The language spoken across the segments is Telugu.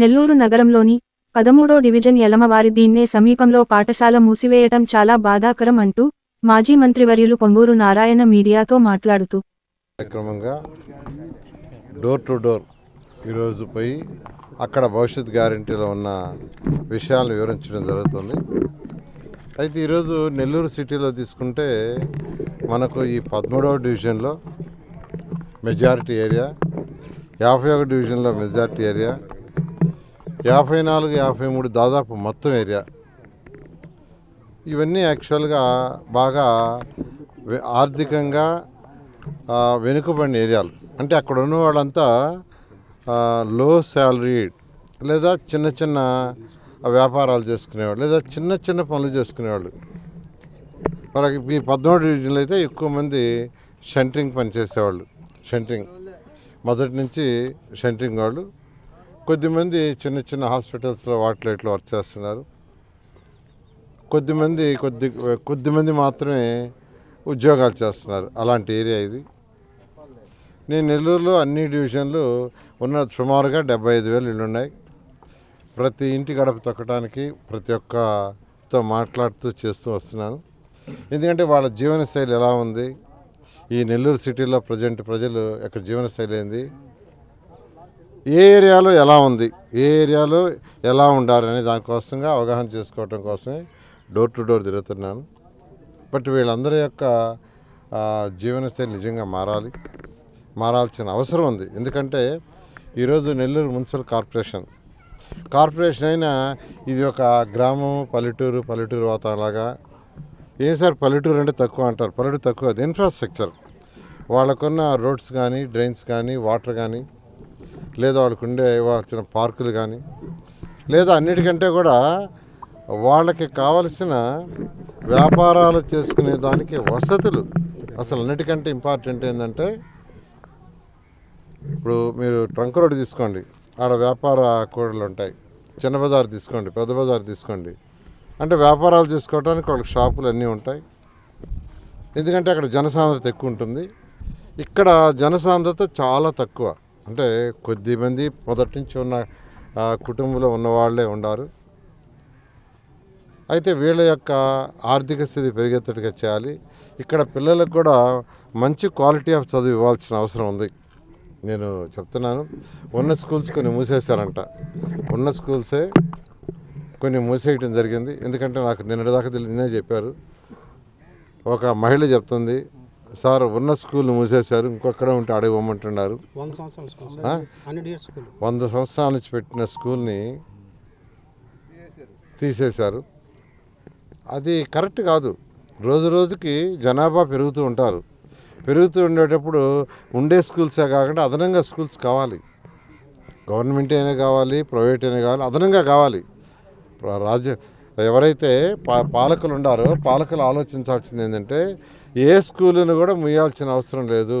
నెల్లూరు నగరంలోని పదమూడో డివిజన్ యలమవారి దీన్నే సమీపంలో పాఠశాల మూసివేయటం చాలా బాధాకరం అంటూ మాజీ మంత్రివర్యులు పొంగూరు నారాయణ మీడియాతో మాట్లాడుతూ కార్యక్రమంగా డోర్ టు డోర్ ఈరోజు పోయి అక్కడ భవిష్యత్ గ్యారంటీలో ఉన్న విషయాలను వివరించడం జరుగుతుంది. అయితే ఈరోజు నెల్లూరు సిటీలో తీసుకుంటే మనకు ఈ పదమూడవ డివిజన్లో మెజారిటీ ఏరియా యాభై ఒక డివిజన్లో మెజారిటీ ఏరియా యాభై నాలుగు యాభై మూడు దాదాపు మొత్తం ఏరియా. ఇవన్నీ యాక్చువల్గా బాగా ఆర్థికంగా వెనుకబడిన ఏరియాలు. అంటే అక్కడ ఉన్న వాళ్ళంతా లో శాలరీ లేదా చిన్న చిన్న వ్యాపారాలు చేసుకునేవాళ్ళు లేదా చిన్న చిన్న పనులు చేసుకునేవాళ్ళు. మనకి ఈ పద్నాలుగు డివిజన్లో అయితే ఎక్కువ మంది షంటరింగ్ పని చేసేవాళ్ళు. షంటరింగ్. మొదటి నుంచి షంటరింగ్ వాళ్ళు. కొద్దిమంది చిన్న చిన్న హాస్పిటల్స్లో వాటిలో ఇట్లా వర్క్ చేస్తున్నారు. కొద్దిమంది కొద్ది కొద్దిమంది మాత్రమే ఉద్యోగాలు చేస్తున్నారు. అలాంటి ఏరియా ఇది. నేను నెల్లూరులో అన్ని డివిజన్లు ఉన్న సుమారుగా డెబ్బై ఐదు వేలు ఇళ్ళు ఉన్నాయి. ప్రతి ఇంటి గడప తొక్కడానికి ప్రతి ఒక్కతో మాట్లాడుతూ చేస్తూ వస్తున్నాను. ఎందుకంటే వాళ్ళ జీవనశైలి ఎలా ఉంది? ఈ నెల్లూరు సిటీలో ప్రజెంట్ ప్రజలు యొక్క జీవనశైలి ఏంది? ఏ ఏరియాలో ఎలా ఉంది? ఏ ఏరియాలో ఎలా ఉండాలని దానికోసంగా అవగాహన చేసుకోవటం కోసమే డోర్ టు డోర్ తిరుగుతున్నాను. బట్ వీళ్ళందరి యొక్క జీవనశైలి నిజంగా మారాలి. మారాల్సిన అవసరం ఉంది. ఎందుకంటే ఈరోజు నెల్లూరు మున్సిపల్ కార్పొరేషన్ కార్పొరేషన్ అయినా ఇది ఒక గ్రామం పల్లెటూరు పల్లెటూరు వాతావరణలాగా ఏం సార్ పల్లెటూరు అంటే తక్కువ అంటారు? పల్లెటూరు తక్కువ అది ఇన్ఫ్రాస్ట్రక్చర్. వాళ్ళకున్న రోడ్స్ కానీ డ్రైన్స్ కానీ వాటర్ కానీ లేదా వాళ్ళకు ఉండే ఇవ్వాల్సిన పార్కులు కానీ లేదా అన్నిటికంటే కూడా వాళ్ళకి కావలసిన వ్యాపారాలు చేసుకునే దానికి వసతులు. అసలు అన్నిటికంటే ఇంపార్టెంట్ ఏంటంటే ఇప్పుడు మీరు ట్రంక్ రోడ్ తీసుకోండి. ఆడ వ్యాపార కూడలు ఉంటాయి. చిన్న బజార్ తీసుకోండి పెద్ద బజార్ తీసుకోండి. అంటే వ్యాపారాలు చేసుకోవడానికి వాళ్ళకి షాపులు అన్నీ ఉంటాయి. ఎందుకంటే అక్కడ జనసాంద్రత ఎక్కువ ఉంటుంది. ఇక్కడ జనసాంద్రత చాలా తక్కువ. అంటే కొద్దిమంది మొదటి నుంచి ఉన్న కుటుంబంలో ఉన్న వాళ్ళే ఉండారు. అయితే వీళ్ళ యొక్క ఆర్థిక స్థితి పెరిగేటట్టుగా చేయాలి. ఇక్కడ పిల్లలకు కూడా మంచి క్వాలిటీ ఆఫ్ చదువు ఇవ్వాల్సిన అవసరం ఉంది. నేను చెప్తున్నాను ఉన్న స్కూల్స్ కొన్ని మూసేశారంట. ఉన్న స్కూల్సే కొన్ని మూసేయటం జరిగింది. ఎందుకంటే నాకు నిన్నటిదాకా తెలియదు నిన్నే చెప్పారు. ఒక మహిళ చెప్తుంది సార్ ఉన్న స్కూల్ మూసేశారు ఇంకొక్కడ ఉంటే అడగమంటున్నారు వంద సంవత్సరాల నుంచి పెట్టిన స్కూల్ని తీసేశారు. అది కరెక్ట్ కాదు. రోజు రోజుకి జనాభా పెరుగుతూ ఉంటారు. పెరుగుతూ ఉండేటప్పుడు ఉండే స్కూల్సే కాకుండా అదనంగా స్కూల్స్ కావాలి. గవర్నమెంట్ అయినా కావాలి ప్రైవేట్ అయినా కావాలి అదనంగా కావాలి. రాజ్య ఎవరైతే పా పాలకులు ఉండారో పాలకులు ఆలోచించాల్సింది ఏంటంటే ఏ స్కూలును కూడా ముయ్యాల్సిన అవసరం లేదు.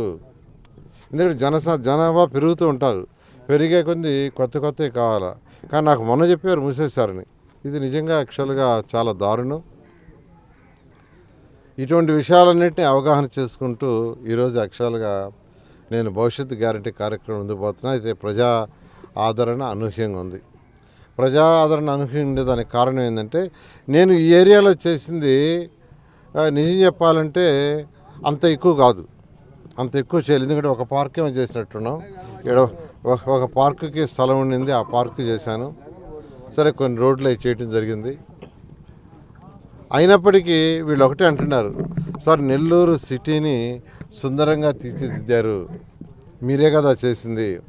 ఎందుకంటే జనసా జనాభా పెరుగుతూ ఉంటారు. పెరిగే కొద్ది కొత్త కొత్తవి కావాలా. కానీ నాకు మొన్న చెప్పారు మూసేశారని. ఇది నిజంగా యాక్చువల్గా చాలా దారుణం. ఇటువంటి విషయాలన్నింటినీ అవగాహన చేసుకుంటూ ఈరోజు యాక్చువల్గా నేను భవిష్యత్తు గ్యారంటీ కార్యక్రమం ఉండిపోతున్నా అయితే ప్రజా ఆదరణ అనూహ్యంగా ఉంది. ప్రజా ఆదరణ అనుభవించే దానికి కారణం ఏంటంటే నేను ఈ ఏరియాలో చేసింది నిజం చెప్పాలంటే అంత ఎక్కువ కాదు. అంత ఎక్కువ చేయలేదు ఎందుకంటే ఒక పార్క్ ఏమో చేసినట్టున్నాం. ఇక్కడ ఒక- ఒక పార్కుకి స్థలం ఉండింది ఆ పార్కు చేశాను. సరే కొన్ని రోడ్లు అవి చేయటం జరిగింది. అయినప్పటికీ వీళ్ళు ఒకటే అంటున్నారు సార్ నెల్లూరు సిటీని సుందరంగా తీర్చిదిద్దారు. మీరే కదా చేసింది.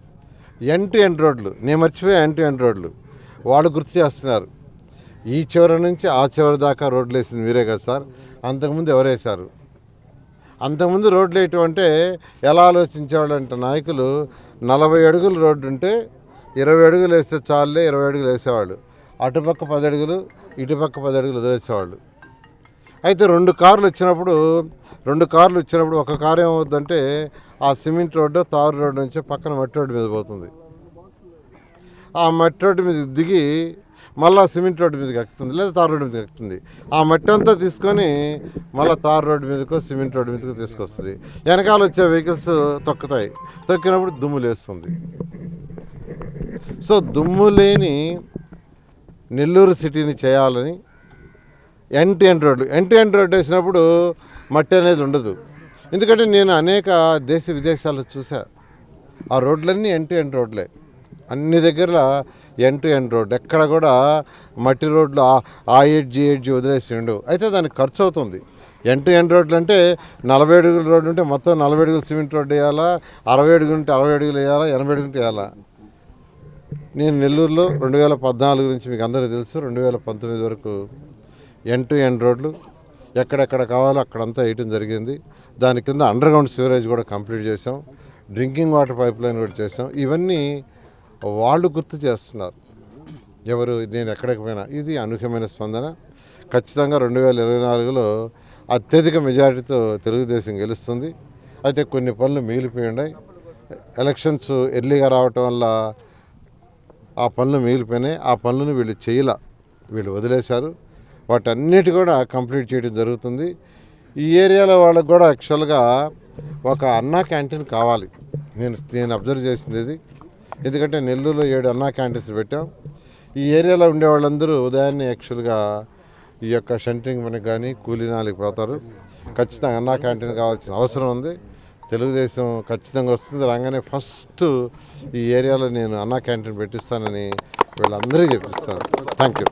ఎన్ టు ఎండ్ రోడ్లు. నేను మర్చిపోయా ఎన్ టు ఎండ్ రోడ్లు. వాళ్ళు గుర్తు చేస్తున్నారు. ఈ చివరి నుంచి ఆ చివరి దాకా రోడ్లు వేసింది మీరే కదా సార్. అంతకుముందు ఎవరేశారు అంతకుముందు రోడ్లు వేయటం అంటే ఎలా ఆలోచించేవాళ్ళు అంటే నాయకులు నలభై అడుగులు రోడ్డు ఉంటే ఇరవై అడుగులు వేస్తే చాలే ఇరవై అడుగులు వేసేవాళ్ళు. అటుపక్క పది అడుగులు ఇటుపక్క పది అడుగులు వదిలేసేవాళ్ళు. అయితే రెండు కార్లు వచ్చినప్పుడు రెండు కార్లు వచ్చినప్పుడు ఒక కారు ఏమవుతుందంటే ఆ సిమెంట్ రోడ్డు తారు రోడ్డు నుంచి పక్కన మట్టి రోడ్డు మీద పోతుంది. ఆ మట్టి రోడ్డు మీద దిగి మళ్ళా సిమెంట్ రోడ్డు మీదకి ఎక్కుతుంది లేదా తార్ రోడ్డు మీదకి ఎక్కుతుంది. ఆ మట్టి అంతా తీసుకొని మళ్ళీ తార్ రోడ్డు మీదకో సిమెంట్ రోడ్డు మీదకో తీసుకొస్తుంది. వెనకాల వచ్చే వెహికల్స్ తొక్కుతాయి. తొక్కినప్పుడు దుమ్ము లేస్తుంది. సో దుమ్ము లేని నెల్లూరు సిటీని చేయాలని ఎండ్ టు ఎండ్ రోడ్లు ఎండ్ టు ఎండ్ రోడ్డు వేసినప్పుడు మట్టి అనేది ఉండదు. ఎందుకంటే నేను అనేక దేశ విదేశాలు చూసా. ఆ రోడ్లన్నీ ఎండ్ టు ఎండ్ రోడ్లే. అన్ని దగ్గర ఎన్ టు ఎన్ రోడ్ ఎక్కడ కూడా మట్టి రోడ్లు ఆ- ఎయిట్ ఎడ్జి ఎయిట్ వదిలేసిండు అయితే దానికి ఖర్చు అవుతుంది. ఎన్ టు ఎన్ రోడ్లు అంటే నలభై అడుగుల రోడ్డు ఉంటే మొత్తం నలభై అడుగులు సిమెంట్ రోడ్డు వేయాలా? అరవై అడుగులు ఉంటే అరవై అడుగులు వేయాలా? ఎనభై అడుగులు వేయాలా? నేను నెల్లూరులో రెండు వేల పద్నాలుగు నుంచి మీకు అందరికీ తెలుసు రెండు వేల పంతొమ్మిది వరకు ఎన్ టు ఎన్ రోడ్లు ఎక్కడెక్కడ కావాలో అక్కడంతా వేయటం జరిగింది. దాని కింద అండర్ గ్రౌండ్ సివరేజ్ కూడా కంప్లీట్ చేసాం డ్రింకింగ్ వాటర్ పైప్ లైన్ కూడా చేసాం ఇవన్నీ వాళ్ళు గుర్తు చేస్తున్నారు. ఎవరు నేను ఎక్కడికి పోయినా. ఇది అనూహ్యమైన స్పందన. ఖచ్చితంగా రెండు వేల ఇరవై నాలుగులో అత్యధిక మెజారిటీతో తెలుగుదేశం గెలుస్తుంది. అయితే కొన్ని పనులు మిగిలిపోయి ఉన్నాయి. ఎలక్షన్స్ ఎర్లీగా రావటం వల్ల ఆ పనులు మిగిలిపోయినాయి. ఆ పనులను వీళ్ళు చేయల. వీళ్ళు వదిలేశారు. వాటన్నిటి కూడా కంప్లీట్ చేయడం జరుగుతుంది. ఈ ఏరియాలో వాళ్ళకు కూడా యాక్చువల్గా ఒక అన్నా క్యాంటీన్ కావాలి. నేను నేను అబ్జర్వ్ చేసింది ఇది. ఎందుకంటే నెల్లూరులో ఏడు అన్నా క్యాంటీన్స్ పెట్టాం. ఈ ఏరియాలో ఉండే వాళ్ళందరూ ఉదయాన్నే యాక్చువల్గా ఈ యొక్క షంటింగ్ మనకి కానీ కూలీనాలకి పోతారు. ఖచ్చితంగా అన్నా క్యాంటీన్ కావాల్సిన అవసరం ఉంది. తెలుగుదేశం ఖచ్చితంగా వస్తుంది. రాగానే ఫస్ట్ ఈ ఏరియాలో నేను అన్నా క్యాంటీన్ పెట్టిస్తానని వీళ్ళందరికీ చెప్పిస్తాను. Thank you